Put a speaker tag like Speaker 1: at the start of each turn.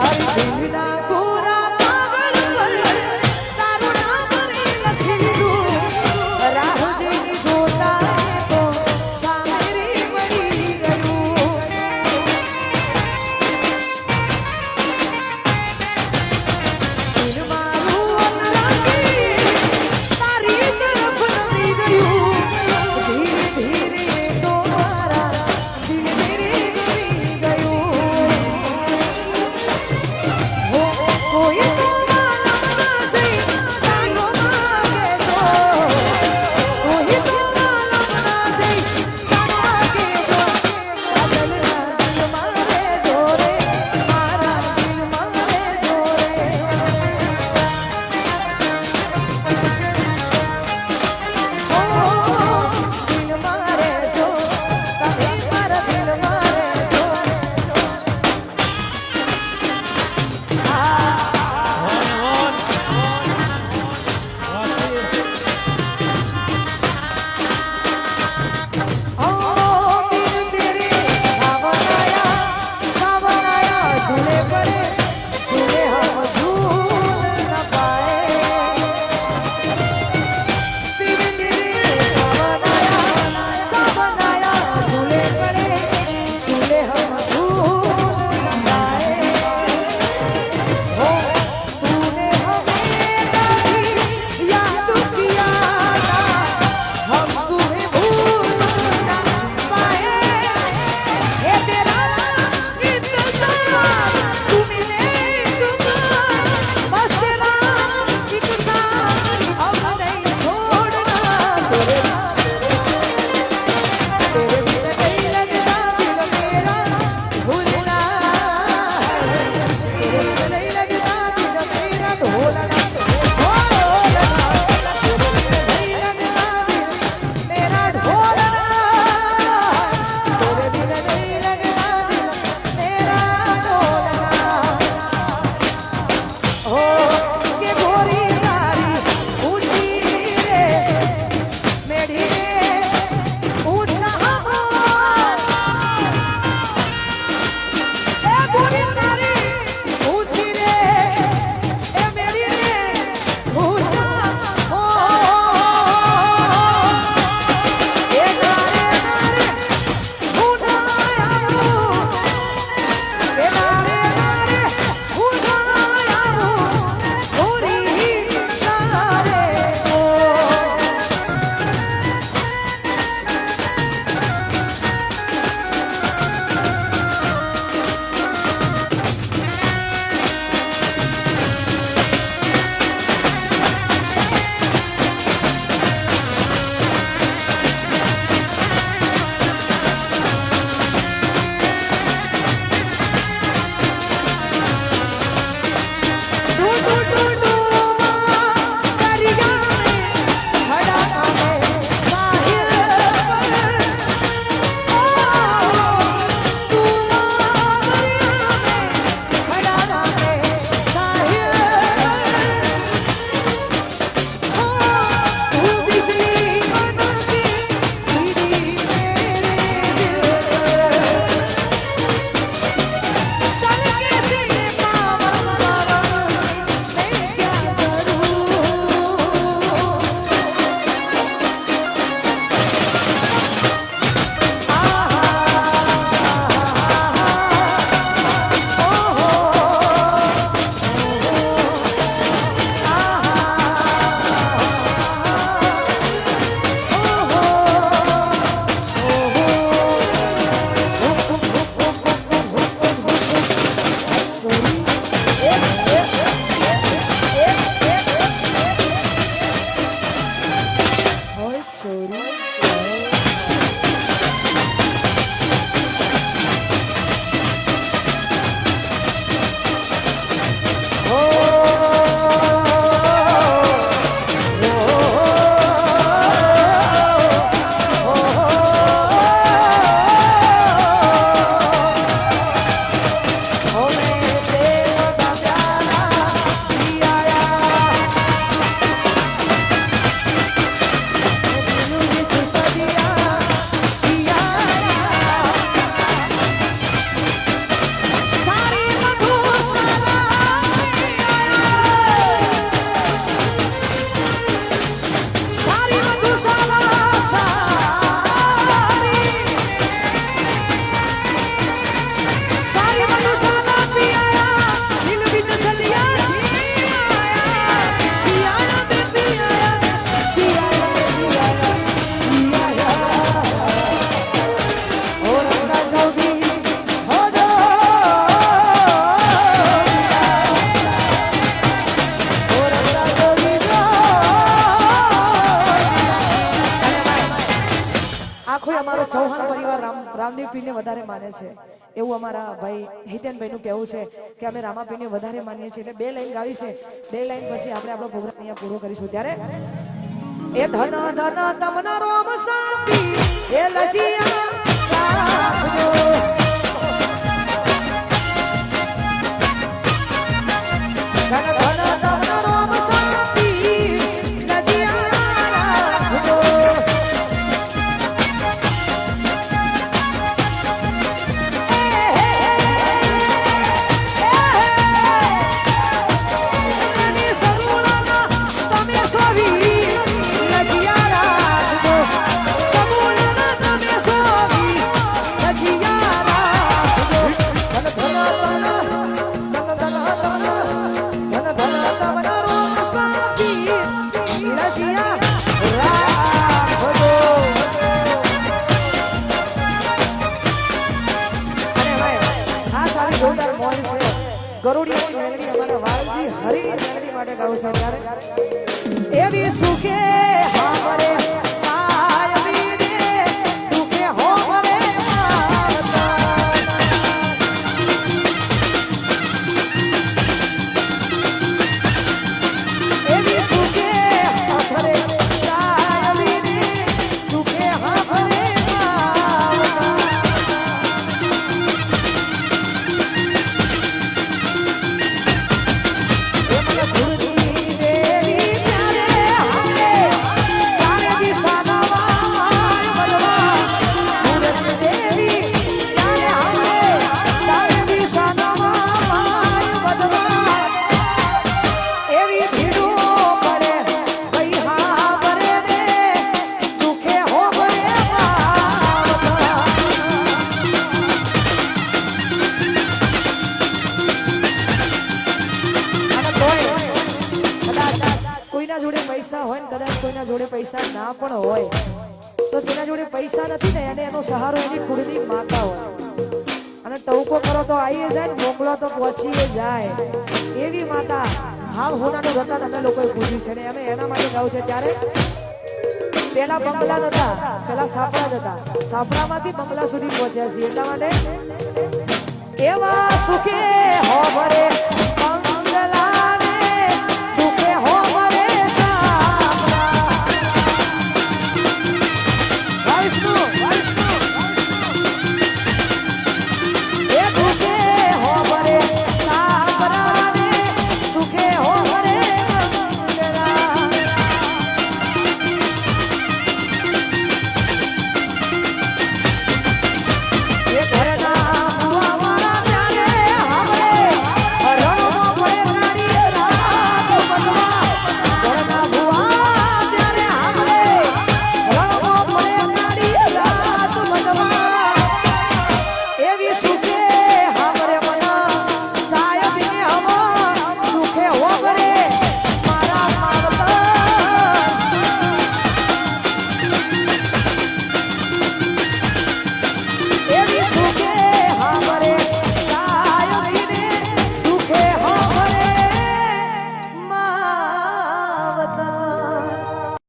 Speaker 1: 还有咸鱼 Hola. Ramdev પીરને વધારે માને છે. એવું અમારા ભાઈ હિતેનભાઈનું કહેવું છે કે અમે રામાપીરને વધારે માનીએ છીએ. એટલે બે લાઈન ગાવી છે. બે લાઈન પછી આપણે આપણો પ્રોગ્રામ અહીંયા પૂરો કરીશું. ત્યારે એ ધન ધન તમના રોમ સાપી, એ લજિયા જોરદાર મોજ છે. ગરુડિયા મેલડી માટે ગાવું છે સુખે હામરે ના પણ હોય, તો જેના જોડે પૈસા નથી ને, એને એનો સહારો એની કુળની માતા હોય. અને ટવકો કરો તો આવી જાય મોકલો તો પહોંચી જાય. એવી માતા હાવ હોનાનું રતન અમે લોકોએ પૂછ્યું છે ને, અમે એના માટે ગાવું છે ત્યારે પેલા બંગલા નતા પેલા સાપડા જ હતા. સાપડામાંથી બંગલા સુધી પહોંચ્યા છીએ. એટલા માટે એવા સુખે